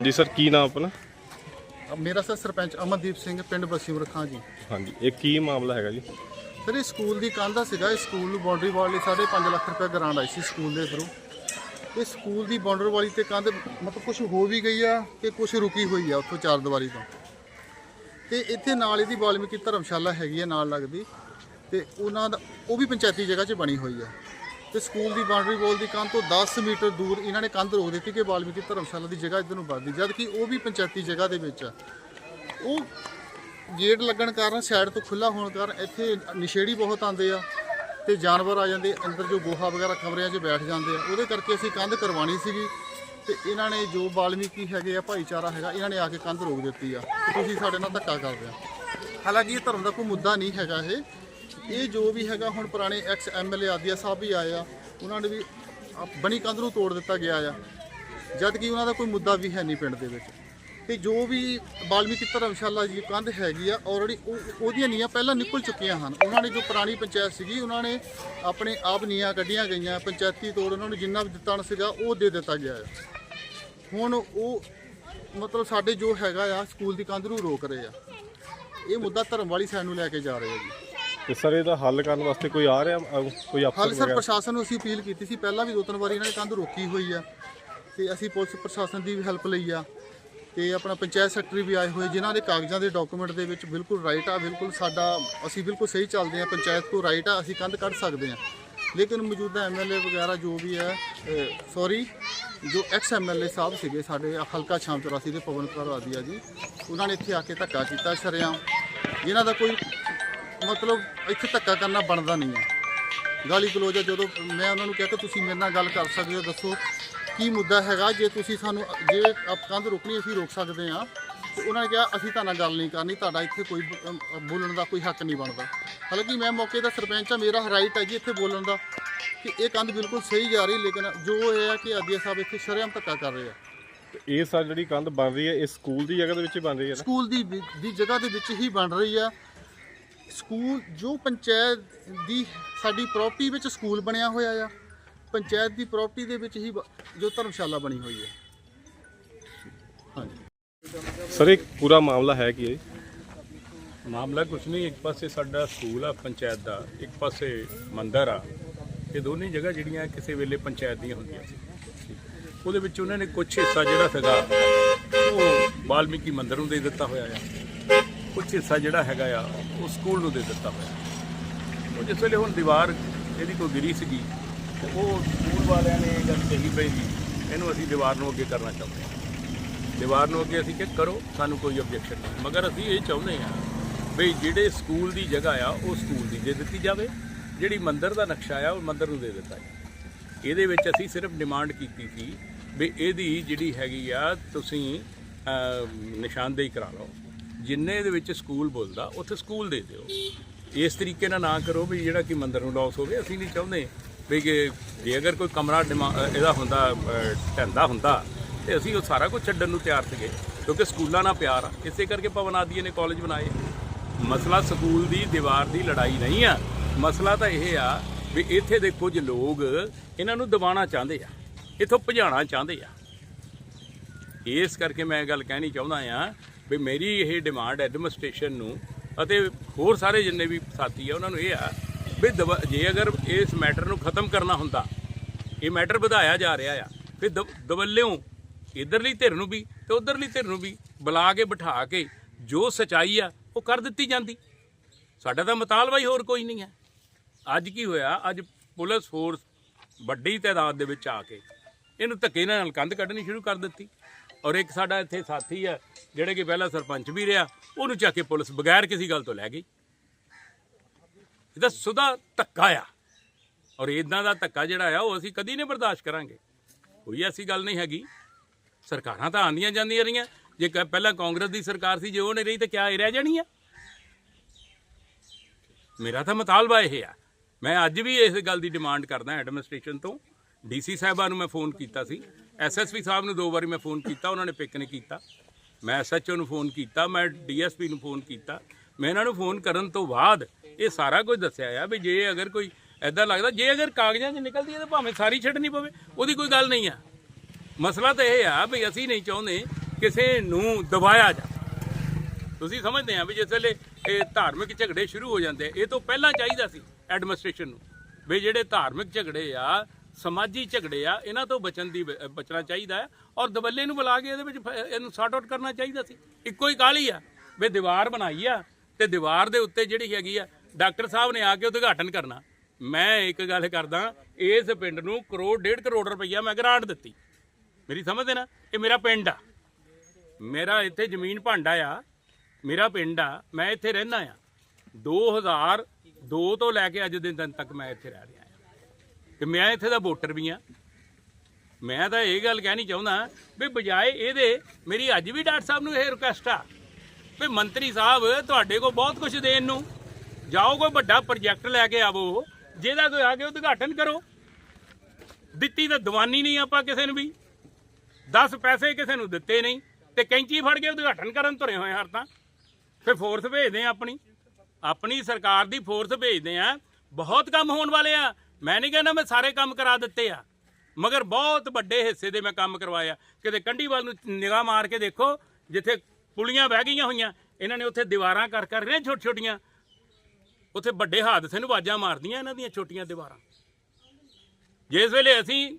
ਜੀ ਸਰ ਕੀ ਨਾਮ ਆਪਣਾ? ਮੇਰਾ ਸਰ ਸਰਪੰਚ ਅਮਨਦੀਪ ਸਿੰਘ ਪਿੰਡ ਬਸੀਮ ਰਖਾਂ ਜੀ। ਹਾਂਜੀ ਇਹ ਕੀ ਮਾਮਲਾ ਹੈਗਾ ਜੀ? ਸਰ ਇਹ ਸਕੂਲ ਦੀ ਕੰਧ ਦਾ ਸੀਗਾ। ਇਹ ਸਕੂਲ ਨੂੰ ਬਾਉਂਡਰੀ ਵਾਲ ਲਈ 5.5 ਲੱਖ ਰੁਪਏ ਗ੍ਰਾਂਟ ਆਈ ਸੀ ਸਕੂਲ ਦੇ ਥਰੂ ਇਹ ਸਕੂਲ ਦੀ ਬਾਉਂਡਰੀ ਵਾਲੀ ਤੇ ਕੰਧ ਮਤਲਬ ਕੁਝ ਹੋ ਵੀ ਗਈ ਆ ਕਿ ਕੁਝ ਰੁਕੀ ਹੋਈ ਆ ਉੱਥੋਂ ਚਾਰ ਦੀਵਾਰੀ ਤੋਂ। ਤੇ ਇੱਥੇ ਨਾਲ ਇਹਦੀ ਵਾਲਮੀਕੀ ਧਰਮਸ਼ਾਲਾ ਹੈਗੀ ਆ ਨਾਲ ਲੱਗਦੀ। ਤੇ ਉਹਨਾਂ ਦਾ ਉਹ ਵੀ ਪੰਚਾਇਤੀ ਜਗ੍ਹਾ 'ਚ ਬਣੀ ਹੋਈ ਆ। ਤੇ ਸਕੂਲ ਦੀ ਬਾਉਂਡਰੀ ਵਾਲ ਦੀ ਕੰਧ ਤੋਂ 10 ਮੀਟਰ ਦੂਰ ਇਹਨਾਂ ਨੇ ਕੰਧ ਰੋਕ ਦਿੱਤੀ ਕਿ ਵਾਲਮੀਕੀ ਧਰਮਸ਼ਾਲਾ ਦੀ ਜਗ੍ਹਾ ਇੱਧਰ ਨੂੰ ਵੱਧਦੀ ਜਦ ਕਿ ਉਹ ਵੀ ਪੰਚਾਇਤੀ ਜਗ੍ਹਾ ਦੇ ਵਿੱਚ ਆ। ਉਹ ਗੇਟ ਲੱਗਣ ਕਾਰਨ ਸਾਈਡ ਤੋਂ ਖੁੱਲਾ ਹੋਣ ਕਾਰਨ ਇੱਥੇ ਨਸ਼ੇੜੀ ਬਹੁਤ ਆਉਂਦੇ ਆ ਤੇ ਜਾਨਵਰ ਆ ਜਾਂਦੇ, ਅੰਦਰ ਜੋ ਗੋਹਾ ਵਗੈਰਾ ਕਮਰਿਆਂ 'ਚ ਬੈਠ ਜਾਂਦੇ ਆ। ਉਹਦੇ ਕਰਕੇ ਅਸੀਂ ਕੰਧ ਕਰਵਾਣੀ ਸੀਗੀ ਤੇ ਇਹਨਾਂ ਨੇ ਜੋ ਵਾਲਮੀਕੀ ਹੈਗੇ ਆ, ਭਾਈਚਾਰਾ ਹੈਗਾ, ਇਹਨਾਂ ਨੇ ਆ ਕੇ ਕੰਧ ਰੋਕ ਦਿੱਤੀ ਆ। ਤੁਸੀਂ ਸਾਡੇ ਨਾਲ ਧੱਕਾ ਕਰਦੇ ਆ। ਹਾਲਾਂਕਿ ਇਹ ਧਰਮ ਦਾ ਕੋਈ ਮੁੱਦਾ ਨਹੀਂ ਹੈਗਾ ਇਹ। ਇਹ ਜੋ ਵੀ ਹੈਗਾ, ਹੁਣ ਪੁਰਾਣੇ ਐਕਸ ਐਮਐਲਏ ਆਦੀਆ ਸਾਹਿਬ ਵੀ ਆਏ ਆ, ਉਹਨਾਂ ਨੇ ਵੀ ਆਪ- ਬਣੀ ਕੰਧ ਨੂੰ ਤੋੜ ਦਿੱਤਾ ਗਿਆ ਆ। ਜਦ ਕਿ ਉਹਨਾਂ ਦਾ ਕੋਈ ਮੁੱਦਾ ਵੀ ਹੈ ਨਹੀਂ ਪਿੰਡ ਦੇ ਵਿੱਚ। ਤੇ ਜੋ ਵੀ ਬਾਲਮੀਕੀ ਧਰਮਸ਼ਾਲਾ ਜੀ ਕੰਧ ਹੈਗੀ ਆ ਆਲਰੇਡੀ ਉਹਦੀਆਂ ਨੀਆਂ ਪਹਿਲਾਂ ਨਿਕਲ ਚੁੱਕੀਆਂ ਹਨ। ਉਹਨਾਂ ਨੇ ਜੋ ਪੁਰਾਣੀ ਪੰਚਾਇਤ ਸੀਗੀ, ਉਹਨਾਂ ਨੇ ਆਪਣੇ ਆਪ ਨੀਆਂ ਕੱਢੀਆਂ ਗਈਆਂ। ਪੰਚਾਇਤੀ ਤੌਰ ਉਹਨਾਂ ਨੂੰ ਜਿੰਨਾ ਵੀ ਦਿੱਤਾ ਸੀਗਾ, ਉਹ ਦੇ ਦਿੱਤਾ ਗਿਆ ਆ। ਹੁਣ ਉਹ ਮਤਲਬ ਸਾਡੇ ਜੋ ਹੈਗਾ ਆ, ਸਕੂਲ ਦੀ ਕੰਧ ਨੂੰ ਰੋਕ ਰਹੇ ਆ। ਇਹ ਮੁੱਦਾ ਧਰਮ ਵਾਲੀ ਸਾਈਡ ਨੂੰ ਲੈ ਕੇ ਜਾ ਰਹੇ ਆ ਜੀ। ਤੇ ਸਰ ਇਹਦਾ ਹੱਲ ਕਰਨ ਵਾਸਤੇ ਕੋਈ ਆ ਰਿਹਾ ਅਹ ਕੋਈ ਹਾਲ ਅਫਸਰ ਸਰ ਵਗੈਰਾ? ਪ੍ਰਸ਼ਾਸਨ ਨੂੰ ਅਸੀਂ ਅਪੀਲ ਕੀਤੀ ਸੀ ਪਹਿਲਾਂ ਵੀ ਦੋ ਤਿੰਨ ਵਾਰੀ ਇਹਨਾਂ ਨੇ ਕੰਧ ਰੋਕੀ ਹੋਈ ਆ ਤੇ ਅਸੀਂ ਪੁਲਿਸ ਪ੍ਰਸ਼ਾਸਨ ਦੀ ਵੀ ਹੈਲਪ ਲਈ ਆ ਤੇ ਆਪਣਾ ਪੰਚਾਇਤ ਸੈਕਟਰੀ ਵੀ ਆਏ ਹੋਏ ਜਿਨ੍ਹਾਂ ਦੇ ਕਾਗਜ਼ਾਂ ਦੇ ਡਾਕੂਮੈਂਟ ਦੇ ਵਿੱਚ ਬਿਲਕੁਲ ਰਾਈਟ ਆ ਬਿਲਕੁਲ ਸਾਡਾ ਅਸੀਂ ਬਿਲਕੁਲ ਸਹੀ ਚੱਲਦੇ ਆ ਪੰਚਾਇਤ ਤੋਂ ਰਾਈਟ ਆ ਅਸੀਂ ਕੰਧ ਕੱਢ ਸਕਦੇ ਆ ਲੇਕਿਨ ਮੌਜੂਦਾ ਐਮਐਲਏ ਵਗੈਰਾ ਜੋ ਵੀ ਹੈ ਸੌਰੀ ਜੋ ਐਕਸ ਐਮਐਲਏ ਸਾਹਿਬ ਸੀਗੇ ਸਾਡੇ ਹਲਕਾ ਸ਼ਾਮ 84 ਦੇ ਪਵਨ ਕੁਮਾਰ ਆਦੀਆ ਜੀ ਉਹਨਾਂ ਨੇ ਇੱਥੇ ਆ ਕੇ ਧੱਕਾ ਕੀਤਾ ਸ਼ਰੇਆਮ। ਜਿਨ੍ਹਾਂ ਦਾ ਕੋਈ ਮਤਲਬ ਇੱਥੇ ਧੱਕਾ ਕਰਨਾ ਬਣਦਾ ਨਹੀਂ ਹੈ। ਗਾਲੀ ਗਲੋਚ ਆ ਜਦੋਂ ਮੈਂ ਉਹਨਾਂ ਨੂੰ ਕਿਹਾ ਕਿ ਤੁਸੀਂ ਮੇਰੇ ਨਾਲ ਗੱਲ ਕਰ ਸਕਦੇ ਹੋ ਦੱਸੋ ਕੀ ਮੁੱਦਾ ਹੈਗਾ? ਜੇ ਤੁਸੀਂ ਸਾਨੂੰ ਜੇ ਆਪ ਕੰਧ ਰੁਕਣੀ ਅਸੀਂ ਰੋਕ ਸਕਦੇ ਹਾਂ। ਤੇ ਉਹਨਾਂ ਨੇ ਕਿਹਾ ਅਸੀਂ ਤੁਹਾਡੇ ਨਾਲ ਗੱਲ ਨਹੀਂ ਕਰਨੀ ਤੁਹਾਡਾ ਇੱਥੇ ਕੋਈ ਬੋਲਣ ਦਾ ਕੋਈ ਹੱਕ ਨਹੀਂ ਬਣਦਾ। ਹਾਲਾਂਕਿ ਮੈਂ ਮੌਕੇ ਦਾ ਸਰਪੰਚ ਆ ਮੇਰਾ ਰਾਈਟ ਹੈ ਜੀ ਇੱਥੇ ਬੋਲਣ ਦਾ। ਕਿ ਇਹ ਕੰਧ ਬਿਲਕੁਲ ਸਹੀ ਜਾ ਰਹੀ ਲੇਕਿਨ ਜੋ ਇਹ ਹੈ ਕਿ ਆਦੀਆ ਸਾਹਿਬ ਇੱਥੇ ਸ਼ਰੇਆਮ ਧੱਕਾ ਕਰ ਰਹੇ ਆ। ਇਹ ਸਰ ਜਿਹੜੀ ਕੰਧ ਬਣ ਰਹੀ ਹੈ ਇਹ ਸਕੂਲ ਦੀ ਜਗ੍ਹਾ ਦੇ ਵਿੱਚ ਹੀ ਬਣ ਰਹੀ ਹੈ ਸਕੂਲ ਦੀ ਦੀ ਜਗ੍ਹਾ ਦੇ ਵਿੱਚ ਹੀ ਬਣ ਰਹੀ ਆ ਸਕੂਲ ਜੋ ਪੰਚਾਇਤ ਦੀ ਸਾਡੀ ਪ੍ਰਾਪਰਟੀ ਵਿੱਚ ਸਕੂਲ ਬਣਿਆ ਹੋਇਆ ਆ ਪੰਚਾਇਤ ਦੀ ਪ੍ਰਾਪਰਟੀ ਦੇ ਵਿੱਚ ਹੀ ਜੋ ਧਰਮਸ਼ਾਲਾ ਬਣੀ ਹੋਈ ਹੈ। ਹਾਂਜੀ। ਸਰ ਇਹ ਪੂਰਾ ਮਾਮਲਾ ਹੈ ਕੀ ਹੈ ਜੀ? ਮਾਮਲਾ ਕੁਛ ਨਹੀਂ ਇੱਕ ਪਾਸੇ ਸਾਡਾ ਸਕੂਲ ਆ ਪੰਚਾਇਤ ਦਾ ਇੱਕ ਪਾਸੇ ਮੰਦਿਰ ਆ। ਇਹ ਦੋਨੇ ਜਗ੍ਹਾ ਜਿਹੜੀਆਂ ਕਿਸੇ ਵੇਲੇ ਪੰਚਾਇਤ ਦੀਆਂ ਹੁੰਦੀਆਂ ਸੀ। ਉਹਦੇ ਵਿੱਚ ਉਹਨਾਂ ਨੇ ਕੁਝ ਹਿੱਸਾ ਜਿਹੜਾ ਸੀਗਾ ਉਹ ਵਾਲਮੀਕੀ ਮੰਦਿਰ ਨੂੰ ਦੇ ਦਿੱਤਾ ਹੋਇਆ ਆ। ਕੁਝ ਹਿੱਸਾ ਜਿਹੜਾ ਹੈਗਾ ਆ, ਉਹ ਸਕੂਲ ਨੂੰ ਦੇ ਦਿੱਤਾ ਹੋਇਆ। ਉਹ ਜਿਸ ਵੇਲੇ ਹੁਣ ਦੀਵਾਰ ਇਹਦੀ ਕੋਈ ਗਿਰੀ ਸੀਗੀ, ਤੇ ਉਹ ਸਕੂਲ ਵਾਲਿਆਂ ਨੇ ਇਹ ਗੱਲ ਕਹੀ ਪਈ ਇਹਨੂੰ ਅਸੀਂ ਦੀਵਾਰ ਨੂੰ ਅੱਗੇ ਕਰਨਾ ਚਾਹੁੰਦੇ ਹਾਂ। ਦੀਵਾਰ ਨੂੰ ਅੱਗੇ ਅਸੀਂ ਕਿ ਕਰੋ, ਸਾਨੂੰ ਕੋਈ ਆਬਜੈਕਸ਼ਨ ਨਹੀਂ। ਮਗਰ ਅਸੀਂ ਇਹ ਚਾਹੁੰਦੇ ਹਾਂ ਵੀ ਜਿਹੜੇ ਸਕੂਲ ਦੀ ਜਗ੍ਹਾ ਆ, ਉਹ ਸਕੂਲ ਦੀ ਦੇ ਦਿੱਤੀ ਜਾਵੇ। ਜਿਹੜੀ ਮੰਦਿਰ ਦਾ ਨਕਸ਼ਾ ਆ, ਉਹ ਮੰਦਿਰ ਨੂੰ ਦੇ ਦਿੱਤਾ ਜਾਵੇ। ਇਹਦੇ ਵਿੱਚ ਅਸੀਂ ਸਿਰਫ ਡਿਮਾਂਡ ਕੀਤੀ ਸੀ ਵੀ ਇਹਦੀ ਜਿਹੜੀ ਹੈਗੀ ਆ, ਤੁਸੀਂ ਨਿਸ਼ਾਨਦੇਹੀ ਕਰਾ ਲਓ। ਜਿੰਨੇ ਦੇ ਵਿੱਚ ਸਕੂਲ ਬੋਲਦਾ ਉੱਥੇ ਸਕੂਲ ਦੇ ਦਿਓ। ਇਸ ਤਰੀਕੇ ਨਾਲ ਨਾ ਕਰੋ ਵੀ ਜਿਹੜਾ ਕਿ ਮੰਦਰ ਨੂੰ ਲਾਸ ਹੋਵੇ ਅਸੀਂ ਨਹੀਂ ਚਾਹੁੰਦੇ ਵੀ ਕਿ ਜੇ ਅਗਰ ਕੋਈ ਕਮਰਾ ਡਿਮਾ- ਇਹਦਾ ਹੁੰਦਾ ਅਹ, ਹੁੰਦਾ ਤੇ ਅਸੀਂ ਉਹ ਸਾਰਾ ਕੁਝ ਛੱਡਣ ਨੂੰ ਤਿਆਰ ਸੀਗੇ ਕਿਉਂਕਿ ਸਕੂਲਾਂ ਨਾਲ ਪਿਆਰ ਆ। ਇਸੇ ਕਰਕੇ ਭਵਨ ਆਦੀਏ ਨੇ ਕਾਲਜ ਬਣਾਏ। ਮਸਲਾ ਸਕੂਲ ਦੀ ਦੀਵਾਰ ਦੀ ਲੜਾਈ ਨਹੀਂ ਆ। ਮਸਲਾ ਤਾਂ ਇਹ ਆ ਵੀ ਇੱਥੇ ਦੇ ਕੁਝ ਲੋਕ ਇਹਨਾਂ ਨੂੰ ਦਬਾਉਣਾ ਚਾਹੁੰਦੇ ਆ ਇੱਥੋਂ ਭਜਾਉਣਾ ਚਾਹੁੰਦੇ ਆ। ਇਸ ਕਰਕੇ ਮੈਂ ਇਹ ਗੱਲ ਕਹਿਣੀ ਚਾਹੁੰਦਾ ਆ ਵੀ ਮੇਰੀ ਇਹ ਡਿਮਾਂਡ ਐਡਮਿਨਿਸਟ੍ਰੇਸ਼ਨ ਨੂੰ ਅਤੇ ਹੋਰ ਸਾਰੇ ਜਿੰਨੇ ਵੀ ਸਾਥੀ ਆ, ਉਹਨਾਂ ਨੂੰ ਇਹ ਆ ਵੀ ਦਵਾ- ਜੇ ਅਗਰ ਇਸ ਮੈਟਰ ਨੂੰ ਖਤਮ ਕਰਨਾ ਹੁੰਦਾ, ਇਹ ਮੈਟਰ ਵਧਾਇਆ ਜਾ ਰਿਹਾ ਆ, ਫਿਰ ਦਵ- ਦਵੱਲਿਓਂ ਇਧਰਲੀ ਧਿਰ ਨੂੰ ਵੀ ਤੇ ਉਧਰਲੀ ਧਿਰ ਨੂੰ ਵੀ ਬੁਲਾ ਕੇ, ਬਿਠਾ ਕੇ ਜੋ ਸਚਾਈ ਆ, ਉਹ ਕਰ ਦਿੱਤੀ ਜਾਂਦੀ। ਸਾਡਾ ਤਾਂ ਮਤਾਲਬਾ ਹੀ ਹੋਰ ਕੋਈ ਨਹੀਂ ਹੈ ਅੱਜ ਕੀ ਹੋਇਆ, ਅੱਜ ਪੁਲਿਸ ਫੋਰਸ ਵੱਡੀ ਤਾਦਾਦ ਦੇ ਵਿੱਚ ਆ ਕੇ ਇਹਨੂੰ ਧੱਕੇ ਨਾਲ ਕੰਧ ਕੱਢਣੀ ਸ਼ੁਰੂ ਕਰ ਦਿੱਤੀ। ਔਰ ਇੱਕ ਸਾਡਾ ਇੱਥੇ ਸਾਥੀ ਆ, ਜਿਹੜੇ ਕਿ ਪਹਿਲਾਂ ਸਰਪੰਚ ਵੀ ਰਿਹਾ, ਉਹਨੂੰ ਚੱਕ ਕੇ ਪੁਲਿਸ ਬਗੈਰ ਕਿਸੇ ਗੱਲ ਤੋਂ ਲੈ ਗਈ। ਇਹਦਾ ਸੁਦਾ ਧੱਕਾ ਆ। ਔਰ ਇਦਾਂ ਦਾ ਧੱਕਾ ਜਿਹੜਾ ਆ, ਉਹ ਅਸੀਂ ਕਦੀ ਨਹੀਂ ਬਰਦਾਸ਼ਤ ਕਰਾਂਗੇ। ਕੋਈ ਐਸੀ ਗੱਲ ਨਹੀਂ ਹੈਗੀ। ਸਰਕਾਰਾਂ ਤਾਂ ਆਉਂਦੀਆਂ ਜਾਂਦੀਆਂ ਰਹੀਆਂ। ਜੇ ਕ- ਪਹਿਲਾਂ ਕਾਂਗਰਸ ਦੀ ਸਰਕਾਰ ਸੀ, ਜੇ ਉਹ ਨਹੀਂ ਰਹੀ ਤਾਂ ਕਿਆ ਇਹ ਰਹਿ ਜਾਣੀ ਆ? ਮੇਰਾ ਤਾਂ ਮਤਾਲਬਾ ਇਹ ਆ। ਮੈਂ ਅੱਜ ਵੀ ਇਸ ਗੱਲ ਦੀ ਡਿਮਾਂਡ ਕਰਦਾ ਐਡਮਿਨਿਸਟ੍ਰੇਸ਼ਨ ਤੋਂ। ਡੀਸੀ ਸਾਹਿਬਾਂ ਨੂੰ ਮੈਂ ਫੋਨ ਕੀਤਾ ਸੀ। ਐਸਐਸਪੀ ਸਾਹਿਬ ਨੂੰ ਦੋ ਵਾਰੀ ਮੈਂ ਫੋਨ ਕੀਤਾ, ਉਹਨਾਂ ਨੇ ਪਿਕ ਨਹੀਂ ਕੀਤਾ। ਮੈਂ ਐਸਐਚਓ ਨੂੰ ਫੋਨ ਕੀਤਾ, ਮੈਂ ਡੀਐਸਪੀ ਨੂੰ ਫੋਨ ਕੀਤਾ। ਮੈਂ ਇਹਨਾਂ ਨੂੰ ਫੋਨ ਕਰਨ ਤੋਂ ਬਾਅਦ ਇਹ ਸਾਰਾ ਕੁਝ ਦੱਸਿਆ ਆ ਵੀ ਜੇ ਅਗਰ ਕੋਈ ਐਦਾਂ ਲੱਗਦਾ, ਜੇ ਅਗਰ ਕਾਗਜ਼ਾਂ 'ਚ ਨਿਕਲਦੀ ਹੈ ਤਾਂ ਭਾਵੇਂ ਸਾਰੀ ਛੱਡਣੀ ਪਵੇ, ਉਹਦੀ ਕੋਈ ਗੱਲ ਨਹੀਂ ਆ। ਮਸਲਾ ਤਾਂ ਇਹ ਆ ਵੀ ਅਸੀਂ ਨਹੀਂ ਚਾਹੁੰਦੇ ਕਿਸੇ ਨੂੰ ਦਬਾਇਆ ਜਾ ਤੁਸੀਂ ਸਮਝਦੇ ਆ ਵੀ ਜਿਸ ਵੇਲੇ ਇਹ ਧਾਰਮਿਕ ਝਗੜੇ ਸ਼ੁਰੂ ਹੋ ਜਾਂਦੇ ਇਹ ਤੋਂ ਪਹਿਲਾਂ ਚਾਹੀਦਾ ਸੀ ਐਡਮਿਨਿਸਟ੍ਰੇਸ਼ਨ ਨੂੰ ਵੀ ਜਿਹੜੇ ਧਾਰਮਿਕ ਝਗੜੇ ਆ ਸਮਾਜੀ ਝਗੜੇ ਆ, ਇਹਨਾਂ ਤੋਂ ਬਚਣ ਦੀ ਬ- ਬਚਣਾ ਚਾਹੀਦਾ ਹੈ ਔਰ ਦਵੱਲੇ ਨੂੰ ਬੁਲਾ ਕੇ ਇਹਦੇ ਵਿੱਚ ਫ- ਇਹਨੂੰ ਸੌਟ ਆਊਟ ਕਰਨਾ ਚਾਹੀਦਾ ਸੀ। ਇੱਕੋ ਹੀ ਕਾਲੀ ਆ ਵੀ ਦੀਵਾਰ ਬਣਾਈ ਆ ਤੇ ਦੀਵਾਰ ਦੇ ਉੱਤੇ ਜਿਹੜੀ ਹੈਗੀ ਆ, ਡਾਕਟਰ ਸਾਹਿਬ ਨੇ ਆ ਕੇ ਉਦਘਾਟਨ ਕਰਨਾ। ਮੈਂ ਇੱਕ ਗੱਲ ਕਰਦਾ, ਇਸ ਪਿੰਡ ਨੂੰ ਕਰੋੜ, ਡੇਢ ਕਰੋੜ ਰੁਪਈਆ ਮੈਂ ਗ੍ਰਾਂਟ ਦਿੱਤੀ। ਮੇਰੀ ਸਮਝ ਨਾ? ਇਹ ਮੇਰਾ ਪਿੰਡ ਆ। ਮੇਰਾ ਇੱਥੇ ਜ਼ਮੀਨ ਭਾਂਡਾ ਆ। ਮੇਰਾ ਪਿੰਡ ਆ, ਮੈਂ ਇੱਥੇ ਰਹਿੰਦਾ ਆ। 2002 ਤੋਂ ਲੈ ਕੇ ਅੱਜ ਦੇ ਦਿਨ ਤੱਕ ਮੈਂ ਇੱਥੇ ਰਹਿ ਰਿਹਾ ਆ ਮੈਂ ਇੱਥੇ ਦਾ ਵੋਟਰ ਵੀ ਆ ਮੈਂ ਤਾਂ ਇਹ ਗੱਲ ਕਹਿਣੀ ਚਾਹੁੰਦਾ ਵੀ ਬਜਾਏ ਇਹਦੇ ਮੇਰੀ ਅੱਜ ਵੀ ਡਾਕਟਰ ਸਾਹਿਬ ਨੂੰ ਇਹ ਰਿਕੁਐਸਟ ਆ ਵੀ ਮੰਤਰੀ ਸਾਹਿਬ ਤੁਹਾਡੇ ਕੋਲ ਬਹੁਤ ਕੁਝ ਦੇਣ ਨੂੰ। ਜਾਓ ਕੋਈ ਵੱਡਾ ਪ੍ਰੋਜੈਕਟ ਲੈ ਕੇ ਆਵੋ, ਜਿਹਦਾ ਕੋਈ ਆ ਕੇ ਉਦਘਾਟਨ ਕਰੋ। ਦਿੱਤੀ ਤਾਂ ਦੀਵਾਨੀ ਨਹੀਂ ਆਪਾਂ ਕਿਸੇ ਨੂੰ ਵੀ। 10 ਪੈਸੇ ਕਿਸੇ ਨੂੰ ਦਿੱਤੇ ਨਹੀਂ ਤੇ ਕੈਂਚੀ ਫੜ ਕੇ ਉਦਘਾਟਨ ਕਰਨ ਤੁਰੇ ਹੋਏ ਹਰ ਤਾਂ। ਫਿਰ ਫੋਰਸ ਭੇਜਦੇ ਆ ਆਪਣੀ। ਆਪਣੀ ਸਰਕਾਰ ਦੀ ਫੋਰਸ ਭੇਜਦੇ ਆ ਬਹੁਤ ਕੰਮ ਹੋਣ ਵਾਲੇ ਆ। ਮੈਂ ਨਹੀਂ ਕਹਿੰਦਾ ਮੈਂ ਸਾਰੇ ਕੰਮ ਕਰਾ ਦਿੱਤੇ ਆ, ਮਗਰ ਬਹੁਤ ਵੱਡੇ ਹਿੱਸੇ ਦੇ ਮੈਂ ਕੰਮ ਕਰਵਾਇਆ ਕਿਤੇ ਕੰਢੀ ਵੱਲ ਨੂੰ ਨਿਗਾਹ ਮਾਰ ਕੇ ਦੇਖੋ, ਜਿੱਥੇ ਪੁਲੀਆਂ ਬਹਿ ਗਈਆਂ ਹੋਈਆਂ, ਇਹਨਾਂ ਨੇ ਉੱਥੇ ਦੀਵਾਰਾਂ ਕਰ ਕਰ ਰਹੇ ਛੋਟ ਛੋਟੀਆਂ ਉੱਥੇ ਵੱਡੇ ਹਾਦਸੇ ਨੂੰ ਆਵਾਜ਼ਾਂ ਮਾਰਦੀਆਂ ਇਹਨਾਂ ਦੀਆਂ ਛੋਟੀਆਂ ਦੀਵਾਰਾਂ। ਜਿਸ ਵੇਲੇ ਅਸੀਂ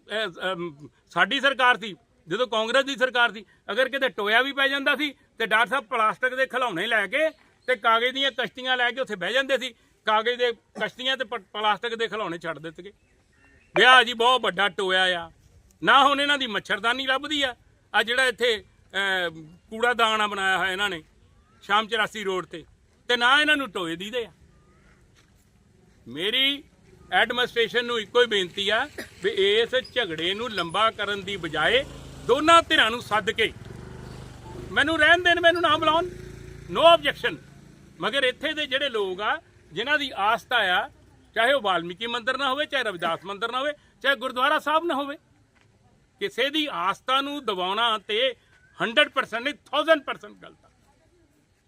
ਸਾਡੀ ਸਰਕਾਰ ਸੀ, ਜਦੋਂ ਕਾਂਗਰਸ ਦੀ ਸਰਕਾਰ ਸੀ, ਅਗਰ ਕਿਤੇ ਟੋਇਆ ਵੀ ਪੈ ਜਾਂਦਾ ਸੀ, ਤੇ ਡਾਕਟਰ ਸਾਹਿਬ ਪਲਾਸਟਿਕ ਦੇ ਖਿਲੌਣੇ ਲੈ ਕੇ ਤੇ ਕਾਗਜ਼ ਦੀਆਂ ਕਸ਼ਤੀਆਂ ਲੈ ਕੇ ਉੱਥੇ ਬਹਿ ਜਾਂਦੇ ਸੀ ਕਾਗਜ਼ ਦੇ ਕਸ਼ਤੀਆਂ ਤੇ ਪਲਾਸਟਿਕ ਦੇ ਖਿਲੌਣੇ ਛੱਡ ਦਿੱਤੇ ਵਿਆਹ ਜੀ ਬਹੁਤ ਵੱਡਾ ਟੋਇਆ ਆ। ਨਾ ਹੁਣ ਇਹਨਾਂ ਦੀ ਮੱਛਰਦਾਨੀ ਲੱਭਦੀ ਆ। ਆ ਜਿਹੜਾ ਇੱਥੇ ਕੂੜਾ ਦਾਣਾ ਬਣਾਇਆ ਹੋਇਆ ਇਹਨਾਂ ਨੇ, ਸ਼ਾਮ 84 ਰੋਡ ਤੇ। ਤੇ ਨਾ ਇਹਨਾਂ ਨੂੰ ਟੋਏ ਦੀਦੇ ਆ। ਮੇਰੀ ਐਡਮਿਨਿਸਟ੍ਰੇਸ਼ਨ ਨੂੰ ਇੱਕੋ ਹੀ ਬੇਨਤੀ ਆ ਵੀ ਇਸ ਝਗੜੇ ਨੂੰ ਲੰਬਾ ਕਰਨ ਦੀ ਬਜਾਏ ਦੋਨਾਂ ਧਿਰਾਂ ਨੂੰ ਸੱਦ ਕੇ ਮੈਨੂੰ ਰਹਿਣ ਦੇਣ, ਮੈਨੂੰ ਨਾ ਬੁਲਾਉਣ। ਨੋ ਆਬਜੈਕਸ਼ਨ ਮਗਰ ਇੱਥੇ ਦੇ ਜਿਹੜੇ ਲੋਕ ਆ ਜਿਨ੍ਹਾਂ ਦੀ ਆਸਥਾ ਆ, ਚਾਹੇ ਉਹ ਵਾਲਮੀਕੀ ਮੰਦਿਰ ਨਾ ਹੋਵੇ, ਚਾਹੇ ਰਵਿਦਾਸ ਮੰਦਿਰ ਨਾ ਹੋਵੇ, ਚਾਹੇ ਗੁਰਦੁਆਰਾ ਸਾਹਿਬ ਨਾ ਹੋਵੇ, ਕਿਸੇ ਦੀ ਆਸਥਾ ਨੂੰ ਦਬਾਉਣਾ ਤੇ 100% ਨਹੀਂ 1000% ਗਲਤ ਆ।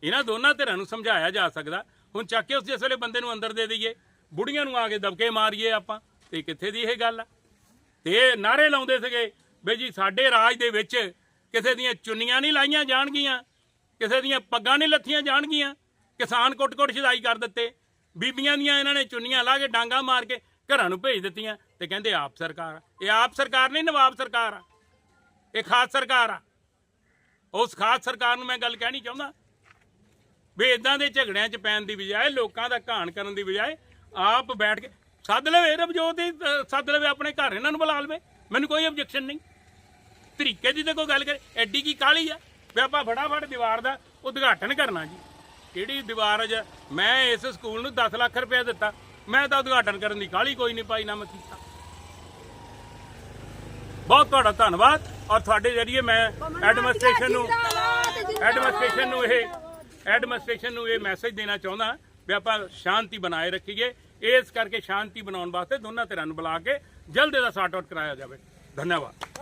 ਇਹਨਾਂ ਦੋਨਾਂ ਧਿਰਾਂ ਨੂੰ ਸਮਝਾਇਆ ਜਾ ਸਕਦਾ, ਹੁਣ ਚੱਕ ਕੇ ਉਸ ਜਿਸ ਵੇਲੇ ਬੰਦੇ ਨੂੰ ਅੰਦਰ ਦੇ ਦਈਏ, ਬੁੜੀਆਂ ਨੂੰ ਆ ਕੇ ਦਬਕੇ ਮਾਰੀਏ ਆਪਾਂ, ਤੇ ਕਿੱਥੇ ਦੀ ਇਹ ਗੱਲ ਆ? ਤੇ ਇਹ ਨਾਰੇ ਲਾਉਂਦੇ ਸੀਗੇ, ਵੀ ਜੀ ਸਾਡੇ ਰਾਜ ਦੇ ਵਿੱਚ ਕਿਸੇ ਦੀਆਂ ਚੁੰਨੀਆਂ ਨਹੀਂ ਲਾਈਆਂ ਜਾਣਗੀਆਂ, ਕਿਸੇ ਦੀਆਂ ਪੱਗਾਂ ਨਹੀਂ ਲੱਥੀਆਂ ਜਾਣਗੀਆਂ, ਕਿਸਾਨ ਕੁੱਟ-ਕੁੱਟ ਛਦਾਈ ਕਰ ਦਿੱਤੇ। ਬੀਬੀਆਂ ਦੀਆਂ ਇਹਨਾਂ ਨੇ ਚੁੰਨੀਆਂ ਲਾ ਕੇ ਡਾਂਗਾ ਮਾਰ ਕੇ ਘਰਾਂ ਨੂੰ ਭੇਜ ਦਿੱਤੀਆਂ ਤੇ ਕਹਿੰਦੇ ਆਪ ਸਰਕਾਰ ਆ। ਇਹ ਆਪ ਸਰਕਾਰ ਨਹੀਂ, ਨਵਾਬ ਸਰਕਾਰ ਆ। ਇਹ ਖਾਸ ਸਰਕਾਰ ਆ। ਉਸ ਖਾਸ ਸਰਕਾਰ ਨੂੰ ਮੈਂ ਗੱਲ ਕਹਿਣੀ ਚਾਹੁੰਦਾ। ਵੀ ਇਦਾਂ ਦੇ ਝਗੜਿਆਂ 'ਚ ਪੈਣ ਦੀ ਬਜਾਏ, ਲੋਕਾਂ ਦਾ ਘਾਣ ਕਰਨ ਦੀ ਬਜਾਏ ਆਪ ਬੈਠ ਕੇ ਸੱਦ ਲਵੇ ਰਬਜੋਤ ਹੀ ਸੱਦ ਲਵੇ ਆਪਣੇ ਘਰ, ਇਹਨਾਂ ਨੂੰ ਬੁਲਾ ਲਵੇ। ਮੈਨੂੰ ਕੋਈ ਆਬਜੈਕਸ਼ਨ ਨਹੀਂ। ਤਰੀਕੇ ਦੀ ਤਾਂ ਕੋਈ ਗੱਲ ਕਰੇ। ਐਡੀ ਕੀ ਕਾਲੀ ਆ? ਵੀ ਆਪਾਂ ਫਟਾਫਟ ਦੀਵਾਰ ਦਾ ਉਦਘਾਟਨ ਕਰਨਾ ਜੀ। ਕਿਹੜੀ ਦੀਵਾਰ ਅਜ ਮੈਂ ਇਸ ਸਕੂਲ ਨੂੰ 10 ਲੱਖ ਰੁਪਏ ਦਿੱਤਾ। ਮੈਂ ਤਾਂ ਉਦਘਾਟਨ ਕਰਨ ਦੀ ਕਾਲੀ ਕੋਈ ਨਹੀਂ ਪਾਈ ਨਾ ਮੈਂ ਕੀਤਾ। ਬਹੁਤ ਤੁਹਾਡਾ ਧੰਨਵਾਦ ਔਰ ਤੁਹਾਡੇ ਜਰੀਏ ਮੈਂ ਐਡਮਿਨਿਸਟ੍ਰੇਸ਼ਨ ਨੂੰ ਐਡਮਿਨਿਸਟ੍ਰੇਸ਼ਨ ਨੂੰ ਇਹ ਐਡਮਿਨਿਸਟ੍ਰੇਸ਼ਨ ਨੂੰ ਇਹ ਮੈਸੇਜ ਦੇਣਾ ਚਾਹੁੰਦਾ ਵੀ ਆਪਾਂ ਸ਼ਾਂਤੀ ਬਣਾਏ ਰੱਖੀਏ। ਇਸ ਕਰਕੇ ਸ਼ਾਂਤੀ ਬਣਾਉਣ ਵਾਸਤੇ ਦੋਨਾਂ ਧਿਰਾਂ ਨੂੰ ਬੁਲਾ ਕੇ ਜਲਦ ਇਹਦਾ ਸੌਟ ਆਊਟ ਕਰਾਇਆ ਜਾਵੇ। ਧੰਨਵਾਦ।